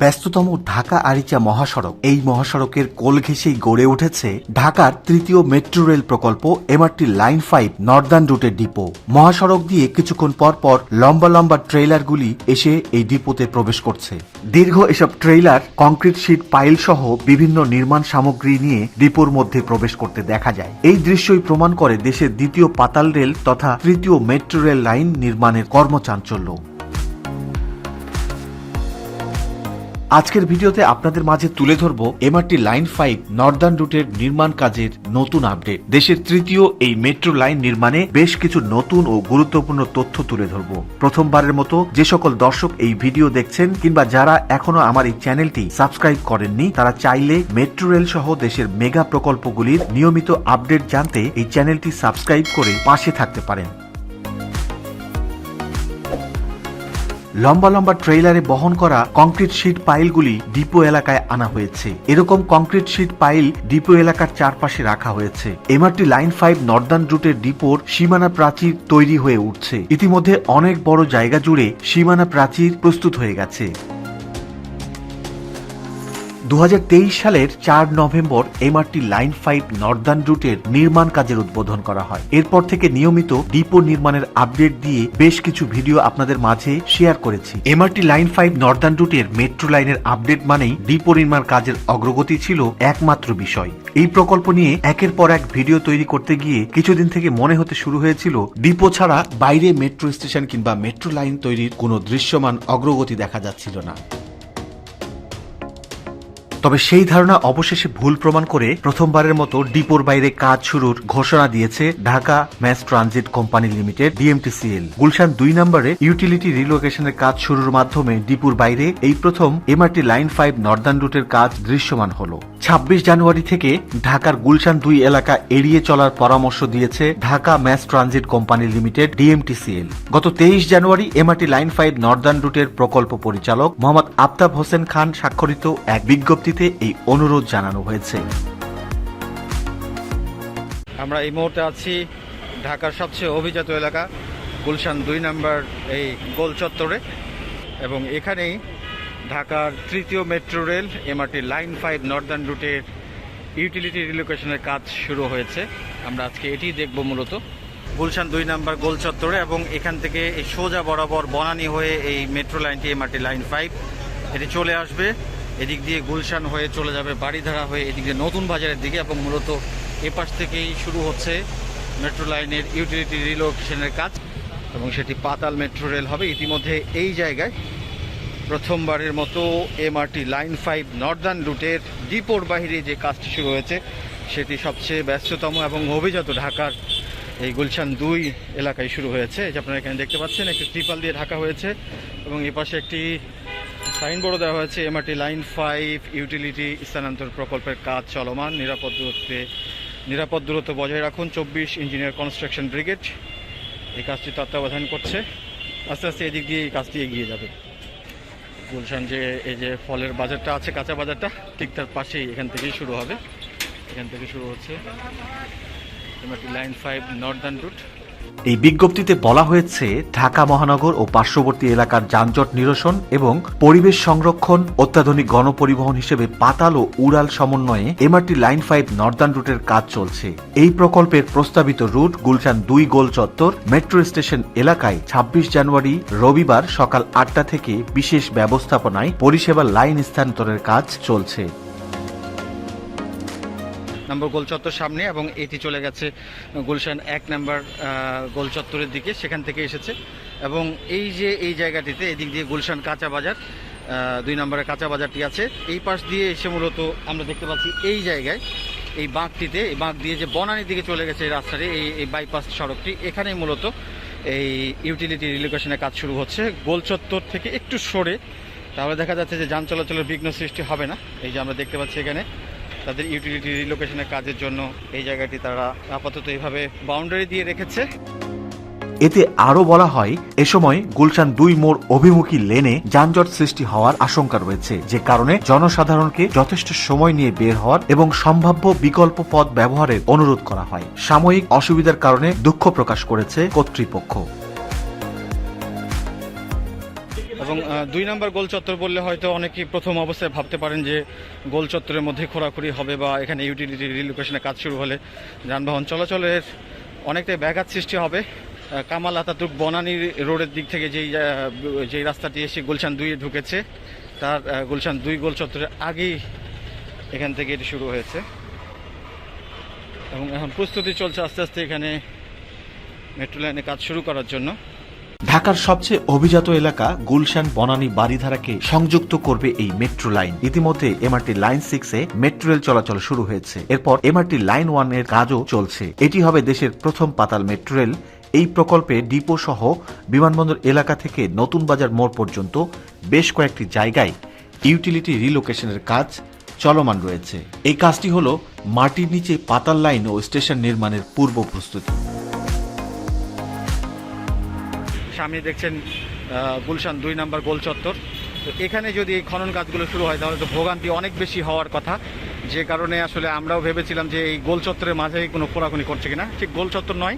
ব্যস্ততম ঢাকা আরিচা মহাসড়ক। এই মহাসড়কের কোল ঘেঁষেই গড়ে উঠেছে ঢাকার তৃতীয় মেট্রো রেল প্রকল্প এমআরটি লাইন ফাইভ, নর্দার্ন রুটের ডিপো। মহাসড়ক দিয়ে কিছুক্ষণ পর পর লম্বা লম্বা ট্রেইলারগুলি এসে এই ডিপোতে প্রবেশ করছে। দীর্ঘ এসব ট্রেইলার, কংক্রিট শিট, পাইল সহ বিভিন্ন নির্মাণ সামগ্রী নিয়ে ডিপোর মধ্যে প্রবেশ করতে দেখা যায়। এই দৃশ্যই প্রমাণ করে দেশের দ্বিতীয় পাতাল রেল তথা তৃতীয় মেট্রো রেল লাইন নির্মাণের কর্মচাঞ্চল্য। আজকের ভিডিওতে আপনাদের মাঝে তুলে ধরব এমআরটি লাইন ফাইভ নর্দার্ন রুটের নির্মাণ কাজের নতুন আপডেট দেশের তৃতীয় এই মেট্রো লাইন নির্মাণে বেশ কিছু নতুন ও গুরুত্বপূর্ণ তথ্য তুলে ধরব। প্রথমবারের মতো যে সকল দর্শক এই ভিডিও দেখছেন কিংবা যারা এখনও আমার এই চ্যানেলটি সাবস্ক্রাইব করেননি, তারা চাইলে মেট্রো রেল সহ দেশের মেগা প্রকল্পগুলির নিয়মিত আপডেট জানতে এই চ্যানেলটি সাবস্ক্রাইব করে পাশে থাকতে পারেন। লম্বা লম্বা ট্রেইলারে বহন করা কংক্রিট শিট পাইলগুলি ডিপো এলাকায় আনা হয়েছে। এরকম কংক্রিট শিট পাইল ডিপো এলাকার চারপাশে রাখা হয়েছে। এমআরটি লাইন ফাইভ নর্দার্ন রুটের ডিপোর সীমানা প্রাচীর তৈরি হয়ে উঠছে। ইতিমধ্যে অনেক বড় জায়গা জুড়ে সীমানা প্রাচীর প্রস্তুত হয়ে গেছে। দু হাজার তেইশ সালের চার November MRT line five northern রুটের নির্মাণ কাজের উদ্বোধন করা হয়। এরপর থেকে নিয়মিত ডিপো নির্মাণের আপডেট দিয়ে বেশ কিছু ভিডিও আপনাদের মাঝে শেয়ার করেছি। এমআরটি লাইন ফাইভ নর্দার্ন রুটের মেট্রো লাইনের আপডেট মানেই ডিপো নির্মাণ কাজের অগ্রগতি ছিল একমাত্র বিষয়। এই প্রকল্প নিয়ে একের পর এক ভিডিও তৈরি করতে গিয়ে কিছুদিন থেকে মনে হতে শুরু হয়েছিল, ডিপো ছাড়া বাইরে মেট্রো স্টেশন কিংবা মেট্রো লাইন তৈরির কোনো দৃশ্যমান অগ্রগতি দেখা যাচ্ছিল না। তবে সেই ধারণা অবশেষে ভুল প্রমাণ করে প্রথমবারের মতো ডিপোর বাইরে কাজ শুরুর ঘোষণা দিয়েছে Dhaka mass transit company limited, DMTCL. Gulshan দুই নম্বরে ইউটিলিটি রিলোকেশনের কাজ শুরুর মাধ্যমে ডিপুর বাইরে এই প্রথম এমআরটি লাইন ফাইভ নর্দার্ন রুটের কাজ দৃশ্যমান হলো। ছাব্বিশ জানুয়ারি থেকে ঢাকার গুলশান দুই এলাকা এড়িয়ে চলার পরামর্শ দিয়েছে Dhaka mass transit company limited, DMTCL. গত তেইশ January MRT line five northern রুটের প্রকল্প পরিচালক মোহাম্মদ আফতাব হোসেন খান স্বাক্ষরিত এক বিজ্ঞপ্তিতে এই অনুরোধ জানানো হয়েছে। আমরা এই মুহূর্তে আছি ঢাকার সবচেয়ে অভিজাত এলাকা, গুলশান দুই নম্বর এই গোল চত্বরে এবং এখানেই ঢাকার তৃতীয় metro rail, MRT line five northern রুটের ইউটিলিটি রিলোকেশনের কাজ শুরু হয়েছে। আমরা আজকে এটি দেখব মূলত। গুলশান দুই নম্বর গোল চত্বরে এবং এখান থেকে এই সোজা বরাবর বনানী হয়ে এই মেট্রো লাইনটি এমআরটি লাইন ফাইভ এটি চলে আসবে। এদিক দিয়ে গুলশান হয়ে চলে যাবে বাড়িধারা হয়ে এদিক দিয়ে নতুন বাজারের দিকে এবং মূলত এপাশ থেকেই শুরু হচ্ছে মেট্রো লাইনের ইউটিলিটি রিলোকেশনের কাজ এবং সেটি পাতাল মেট্রো রেল হবে। ইতিমধ্যে এই জায়গায় প্রথমবারের মতো এমআরটি লাইন ফাইভ নর্দার্ন রুটের ডিপোর বাহিরে যে কাজটি শুরু হয়েছে, সেটি সবচেয়ে ব্যস্ততম এবং অভিজাত ঢাকার এই গুলশান দুই এলাকায় শুরু হয়েছে। যে আপনারা এখানে দেখতে পাচ্ছেন, একটি ত্রিপাল দিয়ে ঢাকা হয়েছে এবং এপাশে একটি সাইনবোর্ডও দেওয়া হয়েছে, এমআরটি লাইন ফাইভ ইউটিলিটি স্থানান্তর প্রকল্পের কাজ চলমান। নিরাপদ দূরত্বে, নিরাপদ দূরত্ব বজায় রাখুন। চব্বিশ ইঞ্জিনিয়ার কনস্ট্রাকশন ব্রিগেড এই কাজটি তত্ত্বাবধান করছে। আস্তে আস্তে এদিক দিয়ে এই কাজটি এগিয়ে যাবে। গুলশান যে এই যে ফলের বাজারটা আছে, কাঁচা বাজারটা, ঠিক তার পাশেই এখান থেকেই শুরু হবে। এখান থেকে শুরু হচ্ছে। লাইন ফাইভ নর্দার্ন রুট এই বিজ্ঞপ্তিতে বলা হয়েছে, ঢাকা মহানগর ও পার্শ্ববর্তী এলাকার যানজট নিরসন এবং পরিবেশ সংরক্ষণ, অত্যাধুনিক গণপরিবহন হিসেবে পাতাল ও উড়াল সমন্বয়ে এমআরটি লাইন ফাইভ নর্দার্ন রুটের কাজ চলছে। এই প্রকল্পের প্রস্তাবিত রুট গুলশান দুই গোল চত্বর মেট্রো স্টেশন এলাকায় ছাব্বিশ জানুয়ারি রবিবার সকাল আটটা থেকে বিশেষ ব্যবস্থাপনায় পরিষেবা লাইন স্থানান্তরের কাজ চলছে। নম্বর গোল চত্বর সামনে এবং এটি চলে গেছে গুলশান এক নম্বর গোল চত্বরের দিকে, সেখান থেকে এসেছে। এবং এই যে এই জায়গাটিতে এদিক দিয়ে গুলশান কাঁচা বাজার দুই নম্বরের কাঁচা বাজারটি আছে। এই পাশ দিয়ে এসে মূলত আমরা দেখতে পাচ্ছি এই জায়গায়, এই বাঁকটিতে, এই বাঁক দিয়ে যে বনানীর দিকে চলে গেছে এই রাস্তাটি, এই এই বাইপাস সড়কটি, এখানেই মূলত এই ইউটিলিটি রিলোকেশনের কাজ শুরু হচ্ছে। গোল চত্বর থেকে একটু সরে, তাহলে দেখা যাচ্ছে যে যান চলাচলের বিঘ্ন সৃষ্টি হবে না। এই যে আমরা দেখতে পাচ্ছি এখানে তাদের ইউটিলিটি রিলোকেশনের কাজের জন্য এই জায়গাটি তারা আপাতত এইভাবে বাউন্ডারি দিয়ে রেখেছে। এতে আরও বলা হয়, এ সময় গুলশান দুই মোড় অভিমুখী লেনে যানজট সৃষ্টি হওয়ার আশঙ্কা রয়েছে, যে কারণে জনসাধারণকে যথেষ্ট সময় নিয়ে বের হওয়ার এবং সম্ভাব্য বিকল্প পথ ব্যবহারের অনুরোধ করা হয়। সাময়িক অসুবিধার কারণে দুঃখ প্রকাশ করেছে কর্তৃপক্ষ। এবং দুই নম্বর গোল চত্বর বললে হয়তো অনেকেই প্রথম অবস্থায় ভাবতে পারেন যে গোল চত্বরের মধ্যে খোরাখুরি হবে বা এখানে ইউটিলিটি রিলোকেশনের কাজ শুরু হলে যানবাহন চলাচলের অনেকটাই ব্যাঘাত সৃষ্টি হবে। কামাল আতাতুর্ক বনানী রোডের দিক থেকে যেই যেই রাস্তাটি এসে গুলশান দুইয়ে ঢুকেছে, তার গুলশান দুই গোল চত্বরের আগেই এখান থেকে এটি শুরু হয়েছে। এবং এখন প্রস্তুতি চলছে আস্তে আস্তে এখানে মেট্রো লাইনে কাজ শুরু করার জন্য। ঢাকার সবচেয়ে অভিজাত এলাকা গুলশান বনানী বাড়িধারাকে সংযুক্ত করবে এই মেট্রো লাইন। ইতিমধ্যে এমআরটি লাইন সিক্সে মেট্রো রেল চলাচল শুরু হয়েছে। এরপর এমআরটি লাইন ওয়ানের কাজও চলছে। এটি হবে দেশের প্রথম পাতাল মেট্রো রেল। এই প্রকল্পে ডিপো সহ বিমানবন্দর এলাকা থেকে নতুন বাজার মোড় পর্যন্ত বেশ কয়েকটি জায়গায় ইউটিলিটি রিলোকেশনের কাজ চলমান রয়েছে। এই কাজটি হল মাটির নিচে পাতাল লাইন ও স্টেশন নির্মাণের পূর্ব প্রস্তুতি। সামনে দেখছেন গুলশান দুই নাম্বার গোল চত্বর। তো এখানে যদি এই খনন কাজগুলো শুরু হয়, তাহলে তো ভোগান্তি অনেক বেশি হওয়ার কথা। যে কারণে আসলে আমরাও ভেবেছিলাম যে এই গোল চত্বরের মাঝেই কোনো খোরাখুনি করছে কিনা। ঠিক গোল চত্বর নয়,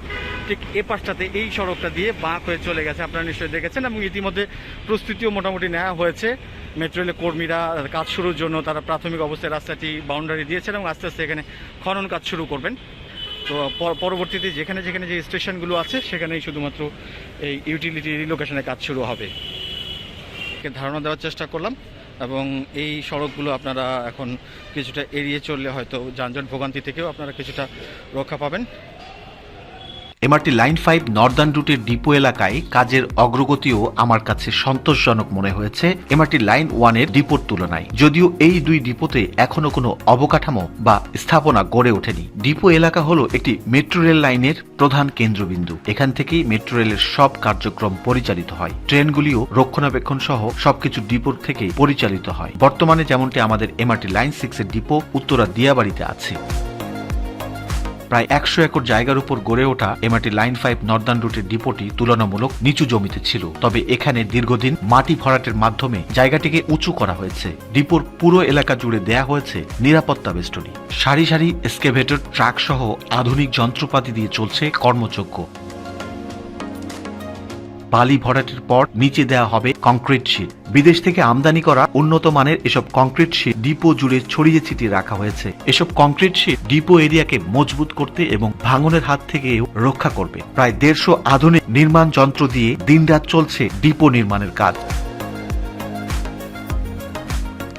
ঠিক এ পাশটাতে এই সড়কটা দিয়ে বাঁক হয়ে চলে গেছে। আপনারা নিশ্চয়ই দেখেছেন এবং ইতিমধ্যে প্রস্তুতিও মোটামুটি নেওয়া হয়েছে। মেট্রো রেলের কর্মীরা কাজ শুরুর জন্য তারা প্রাথমিক অবস্থায় রাস্তাটি বাউন্ডারি দিয়েছেন এবং আস্তে আস্তে এখানে খনন কাজ শুরু করবেন। তো পর- পরবর্তীতে যেখানে যেখানে যে স্টেশনগুলো আছে, সেখানেই শুধুমাত্র এই ইউটিলিটি রিলোকেশনের কাজ শুরু হবে। ধারণা দেওয়ার চেষ্টা করলাম এবং এই সড়কগুলো আপনারা এখন কিছুটা এড়িয়ে চললে হয়তো যানজট ভোগান্তি থেকেও আপনারা কিছুটা রক্ষা পাবেন। এমআরটি লাইন ফাইভ নর্দার্ন রুটের ডিপো এলাকায় কাজের অগ্রগতিও আমার কাছে সন্তোষজনক মনে হয়েছে এমআরটি লাইন ওয়ানের ডিপোর তুলনায়। যদিও এই দুই ডিপোতে এখনও কোনো অবকাঠামো বা স্থাপনা গড়ে ওঠেনি। ডিপো এলাকা হল একটি মেট্রো রেল লাইনের প্রধান কেন্দ্রবিন্দু। এখান থেকেই মেট্রো রেলের সব কার্যক্রম পরিচালিত হয়। ট্রেনগুলিও রক্ষণাবেক্ষণ সহ সবকিছু ডিপোর থেকে পরিচালিত হয়। বর্তমানে যেমনটি আমাদের এমআরটি লাইন সিক্স এর ডিপো উত্তরা দিয়াবাড়িতে আছে। প্রায় একশো একর জায়গার উপর গড়ে ওঠা এমআরটি লাইন ফাইভ নর্দার্ন রুটের ডিপোটি তুলনামূলক নিচু জমিতে ছিল। তবে এখানে দীর্ঘদিন মাটি ভরাটের মাধ্যমে জায়গাটিকে উঁচু করা হয়েছে। ডিপোর পুরো এলাকা জুড়ে দেয়া হয়েছে নিরাপত্তা বেষ্টনী। সারি সারি এসকেভেটর ট্রাক সহ আধুনিক যন্ত্রপাতি দিয়ে চলছে কর্মযোগ্য বালি ভরাটের পর নিচে দেয়া হবে কংক্রিট শীত বিদেশ থেকে আমদানি করা উন্নত মানের এসব কংক্রিট শীত ডিপো জুড়ে ছড়িয়ে ছিটিয়ে রাখা হয়েছে। এসব কংক্রিট শীত ডিপো এরিয়াকে মজবুত করতে এবং ভাঙনের হাত থেকে রক্ষা করবে। প্রায় দেড়শো আধুনিক নির্মাণ যন্ত্র দিয়ে দিনরাত চলছে ডিপো নির্মাণের কাজ।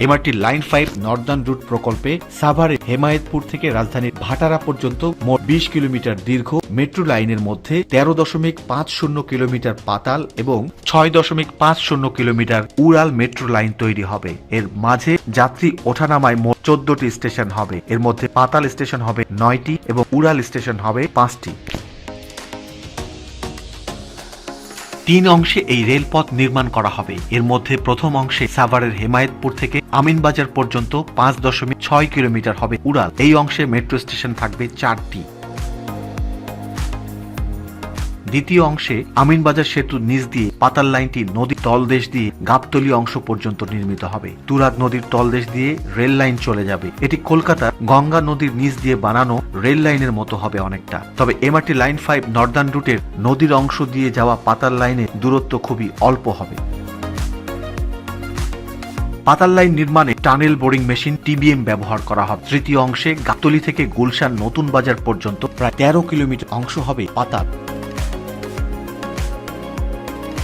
MRT line five northern route প্রকল্পে সাভারে হেমায়েতপুর থেকে রাজধানীর ভাটারা পর্যন্ত মোট বিশ কিলোমিটার দীর্ঘ মেট্রো লাইনের মধ্যে তেরো দশমিক পাঁচ শূন্য কিলোমিটার পাতাল এবং ছয় দশমিক পাঁচ শূন্য কিলোমিটার উড়াল মেট্রো লাইন তৈরি হবে। এর মাঝে যাত্রী ওঠানামায় মোট চোদ্দটি স্টেশন হবে। এর মধ্যে পাতাল স্টেশন হবে নয়টি এবং উড়াল স্টেশন হবে পাঁচটি। তিন অংশে এই রেলপথ নির্মাণ করা হবে। এর মধ্যে প্রথম অংশে সাভারের হেমায়েতপুর থেকে আমিনবাজার পর্যন্ত পাঁচ দশমিক ছয় কিলোমিটার হবে উড়াল। এই অংশে মেট্রো স্টেশন থাকবে চারটি। দ্বিতীয় অংশে আমিনবাজার সেতু নিচ দিয়ে পাতাল লাইনটি নদী তলদেশ দিয়ে গাবতলি অংশ পর্যন্ত নির্মিত হবে। তুরাগ নদীর তলদেশ দিয়ে রেল লাইন চলে যাবে। এটি কলকাতার গঙ্গা নদীর নিচ দিয়ে বানানো রেল লাইনের মতো হবে অনেকটা। তবে এমআরটি লাইন ফাইভ নর্দার্ন রুটের নদীর অংশ দিয়ে যাওয়া পাতাল লাইনের দূরত্ব খুবই অল্প হবে। পাতাল লাইন নির্মাণে টানেল বোরিং মেশিন টিবিএম ব্যবহার করা হবে। তৃতীয় অংশে গাতলি থেকে গুলশান নতুন বাজার পর্যন্ত প্রায় তেরো কিলোমিটার অংশ হবে পাতাল।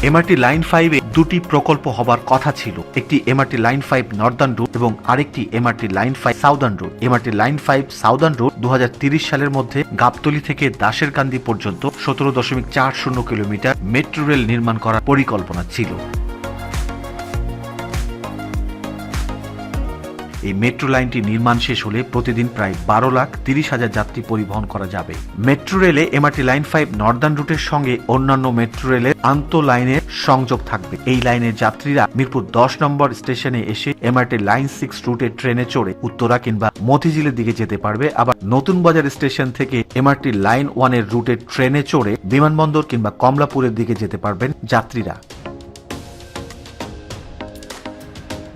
এমআরটি লাইন ফাইভে দুটি প্রকল্প হবার কথা ছিল। একটি MRT line five northern road এবং আরেকটি MRT line five southern road MRT line five southern route দু সালের মধ্যে গাবতলি থেকে দাসেরকান্দি পর্যন্ত সতেরো দশমিক চার শূন্য কিলোমিটার মেট্রো রেল নির্মাণ করার পরিকল্পনা ছিল। এই মেট্রো লাইনটি নির্মাণ শেষ হলে প্রতিদিন প্রায় বারো লাখ তিরিশ হাজার যাত্রী পরিবহন করা যাবে। মেট্রো রেলে এমআরটি লাইন ফাইভ নর্দার্ন রুটের সঙ্গে অন্যান্য মেট্রো রেলের আন্ত লাইনের সংযোগ থাকবে। এই লাইনের যাত্রীরা মিরপুর দশ নম্বর স্টেশনে এসে এমআরটি লাইন সিক্স রুটের ট্রেনে চড়ে উত্তরা কিংবা মতিঝিলের দিকে যেতে পারবে। আবার নতুন বাজার স্টেশন থেকে এমআরটি লাইন ওয়ানের রুটের ট্রেনে চড়ে বিমানবন্দর কিংবা কমলাপুরের দিকে যেতে পারবেন যাত্রীরা।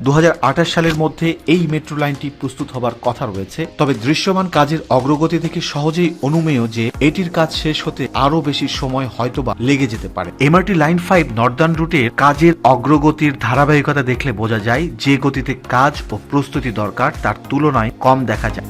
দু হাজার আঠাশ সালের মধ্যে এই মেট্রো লাইনটি প্রস্তুত হবার কথা রয়েছে। তবে দৃশ্যমান কাজের অগ্রগতি থেকে সহজেই অনুমেয় যে এটির কাজ শেষ হতে আরও বেশি সময় হয়তোবা লেগে যেতে পারে। এমআরটি লাইন ফাইভ নর্দার্ন রুটের কাজের অগ্রগতির ধারাবাহিকতা দেখলে বোঝা যায় যে গতিতে কাজ ও প্রস্তুতি দরকার, তার তুলনায় কম দেখা যায়।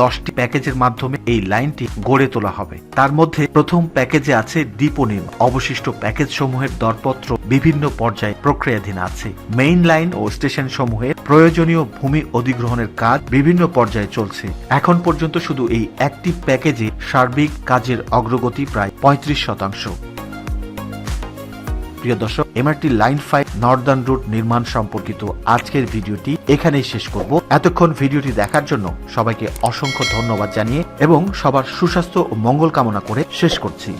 দশটি প্যাকেজের মাধ্যমে এই লাইনটি গড়ে তোলা হবে। তার মধ্যে প্রথম প্যাকেজে আছে ডিপো অবশিষ্ট প্যাকেজ সমূহের দরপত্র বিভিন্ন পর্যায়ে প্রক্রিয়াধীন আছে। মেইন লাইন ও স্টেশন সমূহে প্রয়োজনীয় ভূমি অধিগ্রহণের কাজ বিভিন্ন পর্যায়ে চলছে। এখন পর্যন্ত শুধু এই একটি প্যাকেজে সার্বিক কাজের অগ্রগতি প্রায় পঁয়ত্রিশ শতাংশ। প্রিয় দর্শক MRT line five northern route নির্মাণ সম্পর্কিত আজকের ভিডিওটি এখানেই শেষ করব। এতক্ষণ ভিডিওটি দেখার জন্য সবাইকে অসংখ্য ধন্যবাদ জানিয়ে এবং সবার সুস্বাস্থ্য ও মঙ্গল কামনা করে শেষ করছি।